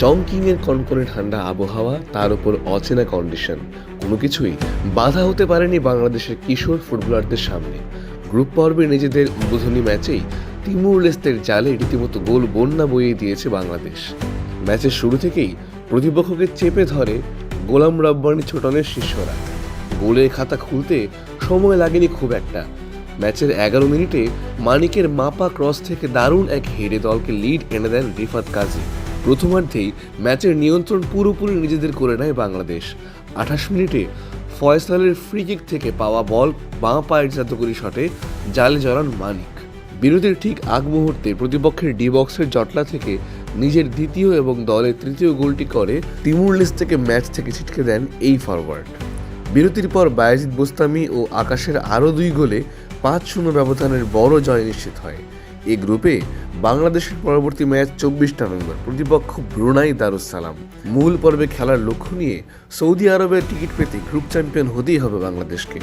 চংকিংয়ের কনকনে ঠান্ডা আবহাওয়া, তার উপর অচেনা কন্ডিশন কোনো কিছুই বাধা হতে পারেনি বাংলাদেশের কিশোর ফুটবলারদের সামনে। গ্রুপ পর্বে নিজেদের উদ্বোধনী ম্যাচেই তিমুর লেস্তের জালে রীতিমতো গোল বন্যা বইয়ে দিয়েছে বাংলাদেশ। ম্যাচের শুরু থেকেই প্রতিপক্ষকে চেপে ধরে গোলাম রব্বানি ছোটনের শিষ্যরা। গোলের খাতা খুলতে সময় লাগেনি খুব একটা। ম্যাচের এগারো মিনিটে মানিকের মাপা ক্রস থেকে দারুণ এক হেডে দলকে লিড এনে দেন রিফাত কাজী। প্রথমার্ধেই ম্যাচের নিয়ন্ত্রণ পুরোপুরি নিজেদের করে নেয় বাংলাদেশ। আঠাশ মিনিটে ফয়সালের ফ্রি কিক থেকে পাওয়া বল বাঁ পায়ের জাদুকরি শটে জালে জড়ান মানিক। বিরতির ঠিক আগ মুহূর্তে প্রতিপক্ষের ডি বক্সের জটলা থেকে নিজের দ্বিতীয় এবং দলের তৃতীয় গোলটি করে তিমুর থেকে ম্যাচ থেকে ছিটকে দেন এই ফরওয়ার্ড। বিরতির পর বায়াজিদ বোস্তামি ও আকাশের আরও দুই গোলে পাঁচ শূন্য ব্যবধানের বড় জয় নিশ্চিত হয়। এই গ্রুপে বাংলাদেশের পরবর্তী ম্যাচ চব্বিশটা নভেম্বর। প্রতিপক্ষ ব্রুনাই দারুসালাম মূল পর্বে খেলার লক্ষ্য নিয়ে সৌদি আরবের টিকিট পেতে গ্রুপ চ্যাম্পিয়ন হতেই হবে বাংলাদেশকে।